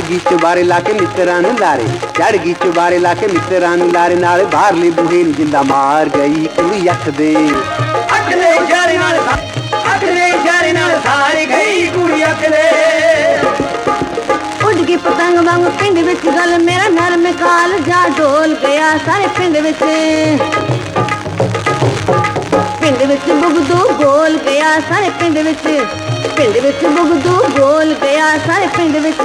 ਚੁਬਾਰੇ ਲਾ ਕੇ ਮਿੱਤਰਾਂ ਨੂੰ ਲਾਰੇ। ਚੜ ਗਈ ਚੁਬਾਰੇ ਲਾ ਕੇ ਮਿੱਤਰਾਂ ਨੂੰ ਲਾਰੇ। ਨਾਲ ਬਾਹਰਲੇ ਬੂਹੇ ਨੂੰ ਜਿੰਦਾ ਮਾਰ ਗਈ ਕੁੜੀ ਅੱਖ ਦੇ। ਅਕਲੇ ਇਸ਼ਾਰੇ ਨਾਲ ਅਕਲੇ ਇਸ਼ਾਰੇ ਨਾਲ ਸਾਰੀ ਗਈ ਕੁੜੀ ਅਕਲੇ ਉੱਡ ਕੇ ਪਤੰਗ ਵਾਂਗ ਪਿੰਡ ਵਿੱਚ ਗੱਲ। ਮੇਰਾ ਨਰਮ ਕਾਲ ਜਾ ਢੋਲ ਗਿਆ ਸਾਰੇ ਪਿੰਡ ਵਿੱਚ। ਪਿੰਡ ਵਿੱਚ ਬੁਗਦੂ ਬੋਲ ਗਿਆ ਸਾਰੇ ਪਿੰਡ ਵਿੱਚ। ਪਿੰਡ ਵਿੱਚ ਬੁਗਦੂ ਬੋਲ ਗਿਆ ਸਾਰੇ ਪਿੰਡ ਵਿੱਚ।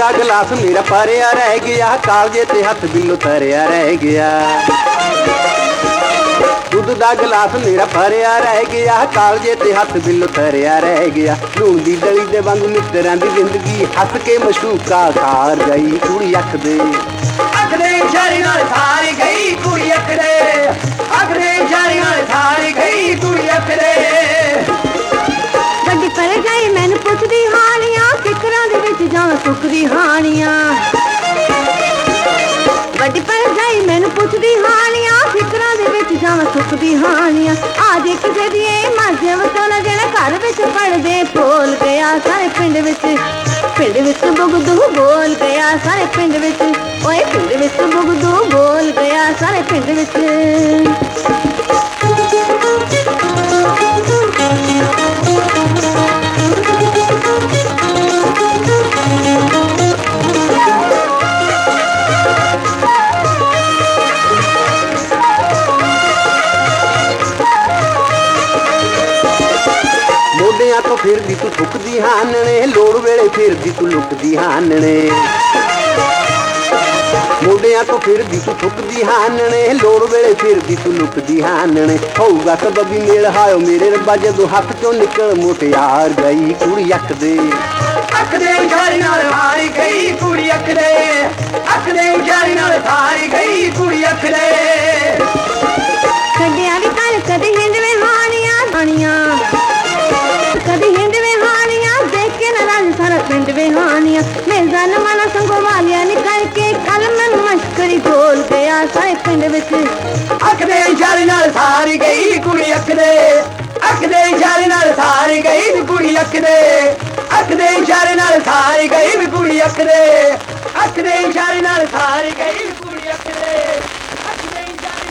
ਦਾ ਗਲਾਸ ਮੇਰਾ ਭਰਿਆ ਰਹਿ ਗਿਆ, ਕਾਲਜੇ ਤੇ ਹੱਥ ਬਿੱਲੋ ਤਰਿਆ ਰਹਿ ਗਿਆ। ਦੁੱਧ ਦਾ ਗਲਾਸ ਮੇਰਾ ਭਰਿਆ ਰਹਿ ਗਿਆ, ਕਾਲਜੇ ਤੇ ਹੱਥ ਬਿੱਲ ਤਰਿਆ ਰਹਿ ਗਿਆ। ਲੂਣ ਦੀ ਡਲੀ ਦੇ ਵਾਂਗੂ ਮਿੱਤਰਾਂ ਦੀ ਜ਼ਿੰਦਗੀ ਹੱਸ ਕੇ ਮਸ਼ੂਕਾ ਖਾਰ ਗਈ। ਕੁੜੀ ਅੱਖ ਦੇ ਅਕਲੇ ਇਸ਼ਾਰੇ ਨਾਲ ਸਾਰੀ ਸੁੱਕਦੀ ਹਾਣੀਆਂ ਗੱਡੀ ਮੈਨੂੰ ਪੁੱਛਦੀ ਹਾਲੀਆਂ, ਫਿਕਰਾਂ ਦੇ ਵਿੱਚ ਜਾਵਾਂ ਸੁੱਕਦੀ ਹਾਣੀਆਂ ਆ ਜੇ ਕਿਸੇ ਦੀ ਇਹ ਮਾਝਮ ਤੋਂ ਨਾ ਜਿਹੜਾ ਘਰ ਵਿੱਚ ਪੜਦੇ ਭੋਲ ਗਿਆ, ਸਾਰੇ ਪਿੰਡ ਵਿੱਚ ਪਿੰਡ ਵਿੱਚ ਬੁਗਦੂ ਬੋਲ ਗਿਆ, ਸਾਰੇ ਪਿੰਡ ਵਿੱਚ, ਓਏ ਪਿੰਡ ਵਿੱਚ ਬੁਗਦੂ ਬੋਲ ਗਿਆ, ਸਾਰੇ ਪਿੰਡ ਵਿੱਚ। ਫਿਰਦੀ ਤੂੰ ਠੁੱਕਦੀ ਹਾਨਣੇ ਲੋੜ ਵੇਲੇ ਫਿਰਦੀ ਤੂੰ ਲੁਕਦੀ ਹਾਨਣੇ ਮੋਢਿਆਂ ਤੋਂ ਫਿਰਦੀ ਤੂੰ ਠੁੱਕਦੀ ਹਾਨਣੇ ਲੋੜ ਵੇਲੇ ਫਿਰਦੀ ਤੂੰ ਲੁਕਦੀ ਹਾਨਣੇ ਹੋਊਗਾ ਸਬਬੀ ਮੇਲ, ਹਾਇਓ ਮੇਰੇ ਰੱਬਾ, ਜਦੋਂ ਹੱਥ ਚੋਂ ਨਿਕਲ ਮੁਟਿਆਰ ਗਈ ਕੁੜੀ ਅੱਖ ਦੇ। ਅਕਲੇ ਇਸ਼ਾਰੇ ਨਾਲ ਸਾਰੀ ਗਈ ਕੁੜੀ ਅਕਲੇ ਅਕਲੇ ਇਸ਼ਾਰੇ ਨਾਲ ਸਾਰੀ ਗਈ ਕੁੜੀ ਅਕਲੇ ਛੱਡਿਆ ਵੇ ਹਾਣੀਆਂ ਮਿਲਦਾ ਨਿਕਲ ਕੇ ਕੱਲ ਮੈਨੂੰ ਮਸ਼ਕਰੀ ਢੋਲ ਗਿਆ ਸਾਰੇ ਪਿੰਡ ਵਿੱਚ। ਅਕਲੇ ਇਸ਼ਾਰੇ ਨਾਲ ਸਾਰੀ ਗਈ ਕੁੜੀ ਅਕਲੇ ਅਕਲੇ ਇਸ਼ਾਰੇ ਨਾਲ ਸਾਰੀ ਗਈ ਕੁੜੀ ਅਕਲੇ ਅਕਲੇ ਇਸ਼ਾਰੇ ਨਾਲ ਸਾਰੀ ਗਈ ਕੁੜੀ ਅਕਲੇ ਅਕਲੇ ਇਸ਼ਾਰੇ ਨਾਲ ਸਾਰੀ ਗਈ ਕੁੜੀ